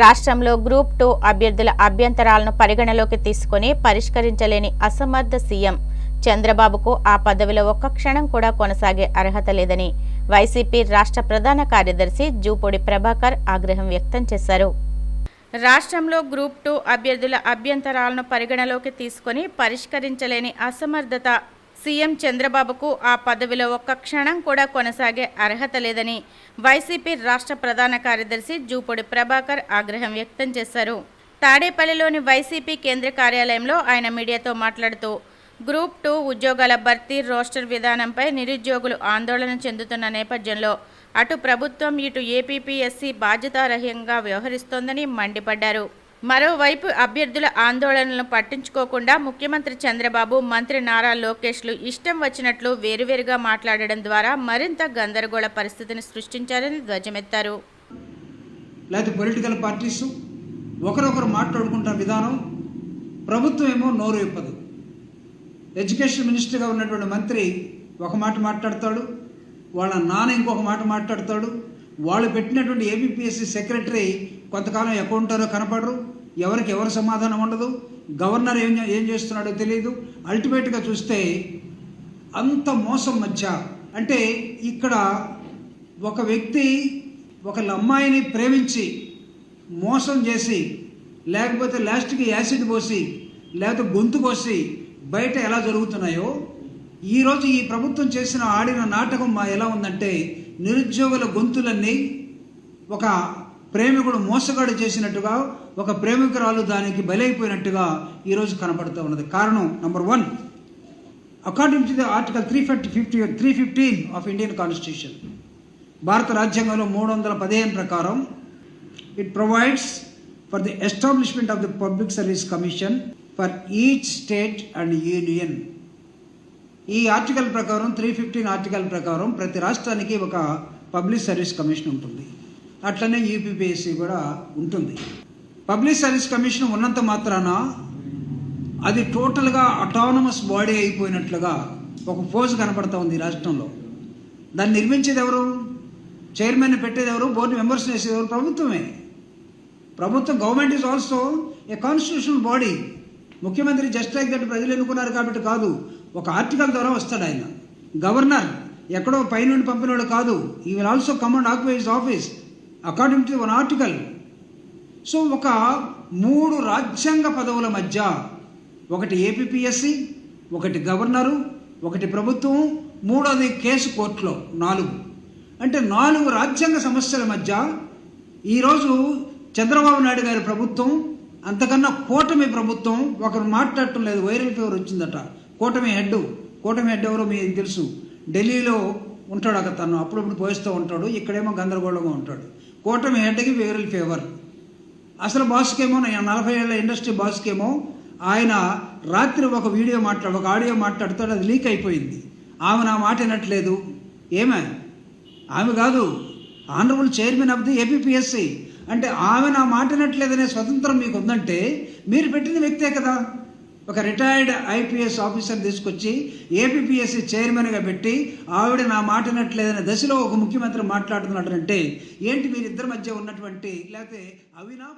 రాష్ట్రంలో group two అభ్యర్థుల అభ్యంతరాలను పరిగణలోకి తీసుకుని పరిష్కరించలేని అసమర్థ సీఎం. చంద్రబాబుకు ఆ పదవిలో ఒక్క క్షణం కూడా కొనసాగే అర్హత లేదని వైసీపీ రాష్ట్ర ప్రధాన కార్యదర్శి జూపూడి ప్రభాకర్ ఆగ్రహం వ్యక్తం చేశారు. రాష్ట్రంలో గ్రూప్ టూ అభ్యర్థుల అభ్యంతరాలను పరిగణలోకి తీసుకొని పరిష్కరించలేని అసమర్థత సీఎం చంద్రబాబుకు ఆ పదవిలో ఒక్క క్షణం కూడా కొనసాగే అర్హత లేదని వైసీపీ రాష్ట్ర ప్రధాన కార్యదర్శి జూపొడి ప్రభాకర్ ఆగ్రహం వ్యక్తం చేశారు. తాడేపల్లిలోని వైసీపీ కేంద్ర కార్యాలయంలో ఆయన మీడియాతో మాట్లాడుతూ గ్రూప్ టూ ఉద్యోగాల భర్తీ రోస్టర్ విధానంపై నిరుద్యోగులు ఆందోళన చెందుతున్న నేపథ్యంలో అటు ప్రభుత్వం ఇటు ఏపీపీఎస్సీ బాధ్యతారహ్యంగా వ్యవహరిస్తోందని మండిపడ్డారు. మరోవైపు అభ్యర్థుల ఆందోళనలను పట్టించుకోకుండా ముఖ్యమంత్రి చంద్రబాబు మంత్రి నారా లోకేష్లు ఇష్టం వచ్చినట్లు వేరువేరుగా మాట్లాడడం ద్వారా మరింత గందరగోళ పరిస్థితిని సృష్టించారని ధ్వజమెత్తారు. లేకపోతే పొలిటికల్ పార్టీస్ ఒకరొకరు మాట్లాడుకుంటున్న విధానం ప్రభుత్వం ఏమో నోరు ఇప్పదు ఎడ్యుకేషన్ మినిస్టర్గా ఉన్నటువంటి మంత్రి ఒక మాట మాట్లాడతాడు వాళ్ళ నాన్న ఇంకొక మాట మాట్లాడతాడు వాళ్ళు పెట్టినటువంటి ఏబిపిఎస్సి సెక్రటరీ కొంతకాలం ఎక్కడ ఉంటారో కనపడరు. ఎవరికి ఎవరు సమాధానం ఉండదు? గవర్నర్ ఏం ఏం చేస్తున్నాడో తెలియదు అల్టిమేట్గా చూస్తే అంత మోసం మధ్య అంటే ఇక్కడ ఒక వ్యక్తి ఒక అమ్మాయిని ప్రేమించి మోసం చేసి లేకపోతే లాస్ట్కి యాసిడ్ పోసి లేకపోతే గొంతు కోసి బయట ఎలా జరుగుతున్నాయో ఈరోజు ఈ ప్రభుత్వం చేసిన ఆడిన నాటకం మా ఎలా ఉందంటే నిరుద్యోగుల గొంతులన్నీ ఒక ప్రేమికుడు మోసగాడు చేసినట్టుగా ఒక ప్రేమికురాలు దానికి బలైపోయినట్టుగా ఈరోజు కనపడుతూ ఉన్నది. కారణం number one according to the article three fifty fifty three fifteen of Indian constitution భారత రాజ్యాంగంలో మూడు వందల పదిహేను ప్రకారం it provides for the establishment of the public service commission for each state and union ఈ ఆర్టికల్ ప్రకారం త్రీ ఫిఫ్టీన్ ఆర్టికల్ ప్రకారం ప్రతి రాష్ట్రానికి ఒక పబ్లిక్ సర్వీస్ కమిషన్ ఉంటుంది. అట్లనే యూపీపీఎస్సీ కూడా ఉంటుంది. పబ్లిక్ సర్వీస్ కమిషన్ ఉన్నంత మాత్రాన అది టోటల్గా అటానమస్ బాడీ అయిపోయినట్లుగా ఒక పోజ్ కనపడతా ఉంది ఈ రాష్ట్రంలో. దాన్ని నిర్మించేది ఎవరు? చైర్మన్ పెట్టేది ఎవరు? బోర్డు మెంబర్స్ వేసేది ఎవరు? ప్రభుత్వమే. ప్రభుత్వం government is also a constitutional body ముఖ్యమంత్రి జస్ట్ లైక్ దట్ ప్రజలు ఎన్నుకున్నారు కాబట్టి కాదు. ఒక ఆర్టికల్ ద్వారా వస్తాడు ఆయన. గవర్నర్ ఎక్కడో పైనుండి పంపినోడు కాదు. ఈ will also command occupy his office according to one article so ఒక మూడు రాజ్యాంగ పదవుల మధ్య ఒకటి ఏపీఎస్సి ఒకటి గవర్నరు ఒకటి ప్రభుత్వం మూడోది కేసు కోర్టులో నాలుగు. అంటే నాలుగు రాజ్యాంగ సమస్యల మధ్య ఈరోజు చంద్రబాబు నాయుడు గారి ప్రభుత్వం అంతకన్నా కూటమి ప్రభుత్వం ఒకరు మాట్లాడటం లేదు వైరల్ ఫీవర్ వచ్చిందట. కూటమి హెడ్ కూటమి హెడ్ ఎవరో మీకు తెలుసు. ఢిల్లీలో ఉంటాడు అక్కడ తను అప్పుడప్పుడు పోయిస్తూ ఉంటాడు ఇక్కడేమో గందరగోళంగా ఉంటాడు. కూటమి హెడ్కి వైరల్ ఫీవర్ అసలు బాస్కేమో నలభై ఏళ్ళ ఇండస్ట్రీ బాస్కేమో ఆయన రాత్రి ఒక వీడియో మాట్లాడు ఒక ఆడియో మాట్లాడుతాడు అది లీక్ అయిపోయింది. ఆమె నా మాట వినట్లేదు. ఏమే? ఆమె కాదు. Honourable chairman of the APSC అంటే ఆమె నా మాట వినట్లేదనే స్వతంత్రం మీకు ఉందంటే మీరు పెట్టిన వ్యక్తే కదా. ఒక రిటైర్డ్ ఐపీఎస్ ఆఫీసర్ తీసుకొచ్చి ఏపీఎస్సి చైర్మన్గా పెట్టి ఆవిడ నా మాట వినట్లేదనే దశలో ఒక ముఖ్యమంత్రి మాట్లాడుతున్నాడంటే ఏంటి మీరిద్దరి మధ్య ఉన్నటువంటి లేకపోతే అవినా